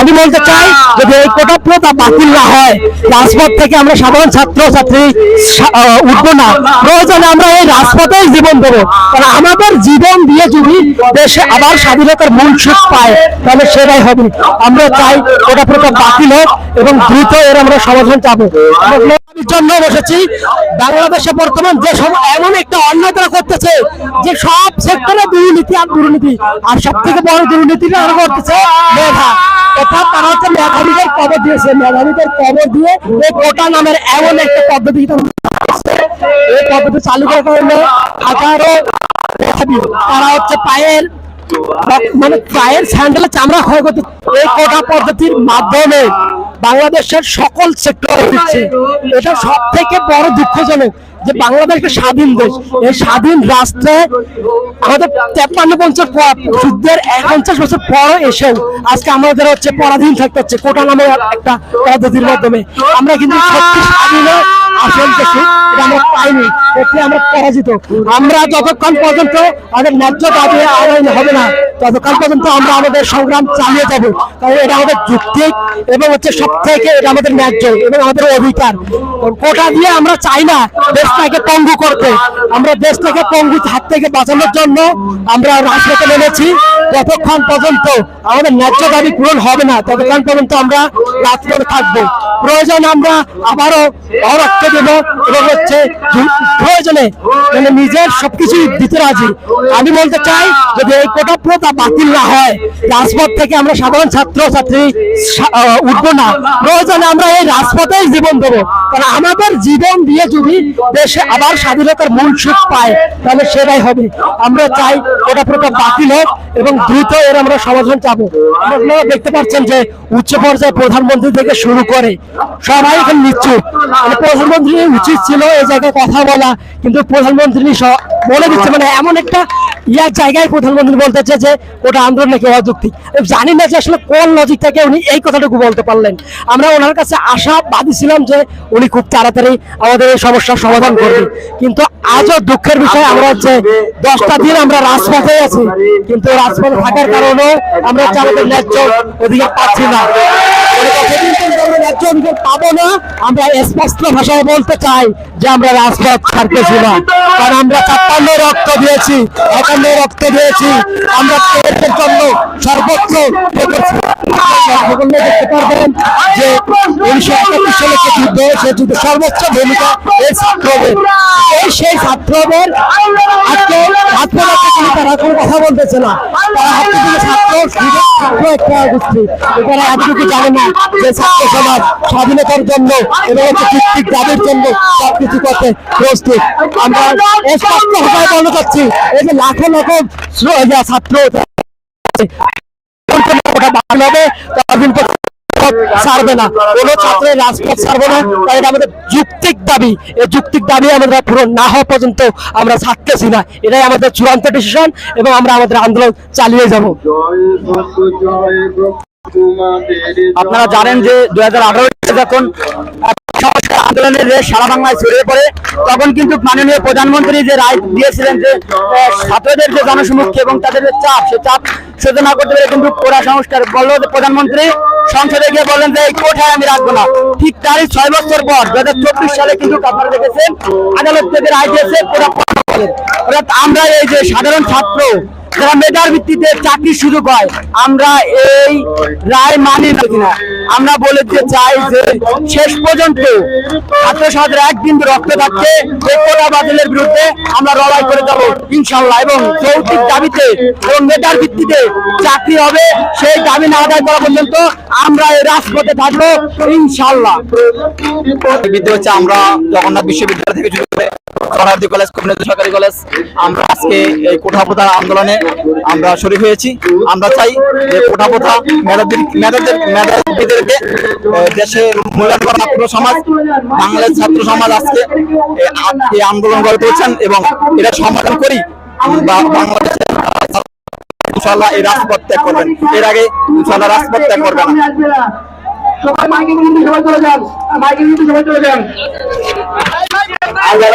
আমি বলতে চাই যদি এই কোটা প্রথা বাতিল না হয়। রাজপথ থেকে আমরা সাধারণ ছাত্র, ছাত্রী উঠব না। প্রয়োজনে আমরা এই রাজপথেই জীবন দেবো। কারণ আমাদের জীবন দিয়ে যদি দেশে আবার স্বাধীনতার মূল সুখ পায়, তাহলে সেটাই হবে। আমরা চাই কোটা প্রথা বাতিল হোক এবং দ্রুত এর আমরা সমাধান চাবো। জন্য বসেছি। বাংলাদেশে বর্তমান যে সব এমন একটা অন্যতা করতেছে যে সব সেক্টরে দুর্নীতি আর দুর্নীতি। আর সব থেকে বড় দুর্নীতিটা ওরা করতেছে মেধা। তারা হচ্ছে দিয়েছে। দিয়ে নামের এমন একটা পদ্ধতি এই পদ্ধতি চালু তারা হচ্ছে মানে পায়ের স্যান্ডেলে চামড়া ক্ষয় এই কোটা পদ্ধতির মাধ্যমে বাংলাদেশের সকল সেক্টর দিচ্ছে এটা সব থেকে বড় দুঃখজনক যে বাংলাদেশ একটা স্বাধীন দেশ। এই স্বাধীন রাষ্ট্রে আমাদের তেপান্ন পঞ্চাশ যুদ্ধের এক পঞ্চাশ বছর পর এসেও আজকে আমাদের হচ্ছে পরাধীন থাকতে হচ্ছে কোটা নামে একটা পদ্ধতির মাধ্যমে। আমরা কিন্তু সত্যি স্বাধীন আমরা চাই না দেশটাকে পঙ্গু করতে। আমরা দেশটাকে পঙ্গু হাত থেকে বাঁচানোর জন্য আমরা রাজপথে নেমেছি। পর্যন্ত আমাদের ন্যায্য দাবি পূরণ হবে না, ততক্ষণ পর্যন্ত আমরা রাজপথে থাকব। প্রয়োজন আমরা আবারও এবং হচ্ছে প্রয়োজনে মানে নিজের দিতে রাজি। আমি বলতে চাই যদি এই কোটা প্রথা বাতিল না হয়, রাজপথ থেকে আমরা সাধারণ ছাত্র, ছাত্রী না। প্রয়োজনে আমরা এই রাজপথেই জীবন দেবো। কারণ আমাদের জীবন দিয়ে যদি দেশে আবার স্বাধীনতার মূল সুখ পায়, তাহলে সেটাই হবে। আমরা চাই কোটা প্রথা বাতিল হোক এবং দ্রুত এর আমরা সমাধান চাবো। আপনারা দেখতে পাচ্ছেন যে উচ্চ পর্যায়ে প্রধানমন্ত্রী থেকে শুরু করে সবাই এখন নিচ্ছুক মানে প্রধানমন্ত্রী উচিত ছিল এই জায়গায় কথা বলা, কিন্তু প্রধানমন্ত্রী বলে দিচ্ছে মানে এমন একটা ইয়ার জায়গায় প্রধানমন্ত্রী বলতেছে যে, ওটা আন্দোলন নাকি অযৌক্তিক? জানি না যে আসলে কোন লজিক থেকে উনি এই কথাটুকু বলতে পারলেন। আমরা ওনার কাছে আশাবাদী ছিলাম যে উনি খুব তাড়াতাড়ি আমাদের এই সমস্যার সমাধান করবে কিন্তু আজও দুঃখের বিষয় আমরা হচ্ছে দশটা দিন আমরা রাজপথে আছি। কিন্তু রাজপথে থাকার কারণেও আমরা হচ্ছে ন্যায্য অধিকার পাচ্ছি না। মানে অধিকার পাবো না আমরা স্পষ্ট ভাষায় বলতে চাই যে আমরা রাজপথ ছাড়তেছি না কারণ আমরা ছাপ্পান্ন রক্ত দিয়েছি একান্ন রক্ত দিয়েছি আমরা জন্য সর্বোচ্চ দেখতে পারবেন যে উনিশশো একাত্তর সালে যে যুদ্ধ সেই যুদ্ধে সর্বোচ্চ ভূমিকা এই ছাত্রদের। এই সেই ছাত্রদের আজকে রাজপথে কিন্তু তারা কোনো কথা বলতেছে না। তারা হচ্ছে কিন্তু ছাত্র ছাত্র একটা গোষ্ঠী। তারা এতটুকু জানে না যে ছাত্র সমাজ স্বাধীনতার জন্য এবং হচ্ছে ভিত্তিক দাবির জন্য সবকিছু করতে প্রস্তুত। আমরা স্পষ্ট বলতে চাচ্ছি এই যে লাখো লাখো ছাত্র। হবে পর্যন্ত ছাড়বে না। কোনো ছাত্রের রাজপথ ছাড়বে না। তাই এটা আমাদের যুক্তিক দাবি। এই যুক্তিক দাবি আমাদের পূরণ না হওয়া পর্যন্ত আমরা ছাড়তেছি না। এটাই আমাদের চূড়ান্ত ডিসিশন এবং আমরা আমাদের আন্দোলন চালিয়ে যাব। আপনারা জানেন যে দুই হাজার আঠারো যখন আন্দোলনের রেশ সারা বাংলায় ছড়িয়ে পড়ে, তখন কিন্তু মাননীয় প্রধানমন্ত্রী যে রায় দিয়েছিলেন যে ছাত্রদের যে জনসমুখী এবং তাদের যে চাপ, সে চাপ সহ্য না করতে পেরে কিন্তু কোটা সংস্কার বলল প্রধানমন্ত্রী সংসদে গিয়ে বলেন যে এই কোঠায় আমি রাখব না। ঠিক তারই ছয় বছর পর দু হাজার চব্বিশ সালে কিন্তু আপনারা দেখেছেন আদালত থেকে রায় দিয়েছে আমরা এই যে সাধারণ ছাত্র যারা মেধার ভিত্তিতে চাকরি সুযোগ হয় আমরা এই রায় মানি না আমরা বলে দিতে চাই যে শেষ পর্যন্ত ছাত্র সমাজের একদিন রক্ত এই কোটা বাতিলের বিরুদ্ধে আমরা লড়াই করে যাব, ইনশাল্লাহ। এবং যৌক্তিক দাবিতে এবং মেধার ভিত্তিতে চাকরি হবে, সেই দাবি না আদায় করা পর্যন্ত আমরা এই রাজপথে থাকব, ইনশাল্লাহ। হচ্ছে আমরা জগন্নাথ বিশ্ববিদ্যালয় থেকে কলেজ কমিউনিটি সরকারি কলেজ। আমরা আজকে এই কোঠা প্রথা আন্দোলনে আমরা শরীর হয়েছি। আমরা চাই যে কোঠা প্রথা মেধাবীদেরকে দেশের মূল্যায়ন ছাত্র সমাজ, বাংলাদেশ ছাত্র সমাজ আজকে এই আন্দোলন গড়ে তুলছেন এবং এটা সমাধান করি বাংলাদেশের ইনশাল্লাহ এই রাজপথ ত্যাগ করবেন। এর আগে ইনশাল্লাহ রাজপথ ত্যাগ করবেন সবাই মাইকে কিন্তু সবাই চলে যান। মাইকে কিন্তু সবাই চলে যান। আল্লাহ